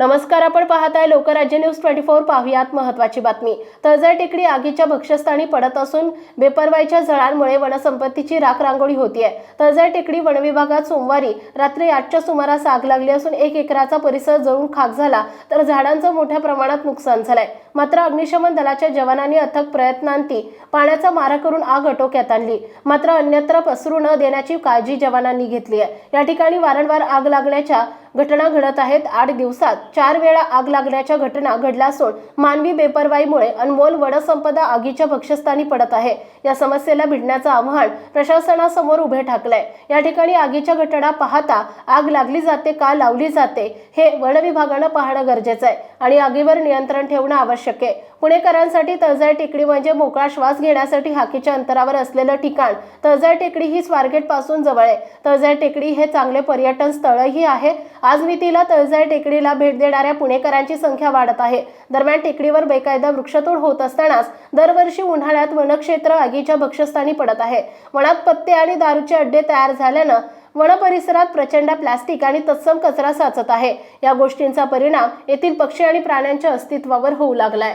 नमस्कार आपण पाहताय लोकराज्य न्यूज ट्वेंटी फोर पाहुयात महत्वाची बातमी. तळजळ टेकडी आगीच्या भक्षस्थानी पडत असून बेपरवाईच्या झळांमुळे वनसंपत्तीची राख रांगोळी होतीये. तळजळ टेकडी वनविभागात सोमवारी रात्री आठच्या सुमारास आग लागली असून एक एकराचा परिसर जळून खाक झाला तर झाडांचं मोठ्या प्रमाणात नुकसान झालंय. मात्र अग्निशमन दलाच्या जवानांनी अथक प्रयत्नांती पाण्याचा मारा करून आग आटोक्यात आणली. मात्र अन्यत्र पसरू न देण्याची काळजी जवानांनी घेतली आहे या ठिकाणी वारंवार आग लागण्याच्या घटना घडत आहेत. आठ दिवसात चार वेळा आग लागण्याच्या घटना घडल्या असून मानवी बेपरवाईमुळे अनमोल वनसंपदा आगीच्या भक्षस्थानी पडत आहे. या समस्येला भिडण्याचं आव्हान प्रशासनासमोर उभे ठाकलंय. या ठिकाणी आगीच्या घटना पाहता आग लागली जाते का लावली जाते हे वन विभागानं पाहणं गरजेचं आहे आणि आगीवर नियंत्रण ठेवणं आवश्यक आहे. पुणेकरांसाठी तळजाळ टेकडी म्हणजे मोकळा श्वास घेण्यासाठी हाकीच्या अंतरावर असलेलं ठिकाण. तळजाळ टेकडी ही स्वारगेटपासून जवळ आहे. तळजाळ टेकडी हे चांगले पर्यटन स्थळही आहे. आज मितीला तळजाळ टेकडीला भेट देणाऱ्या पुणेकरांची संख्या वाढत आहे. दरम्यान टेकडीवर बेकायदा वृक्षतोड होत असतानाच दरवर्षी उन्हाळ्यात वनक्षेत्र आगीच्या भक्षस्थानी पडत आहे. वनात पत्ते आणि दारूचे अड्डे तयार झाल्यानं वन परिसरात प्रचंड प्लास्टिक आणि तत्सम कचरा साचत आहे. या गोष्टींचा परिणाम येथील पक्षी आणि प्राण्यांच्या अस्तित्वावर होऊ लागलाय.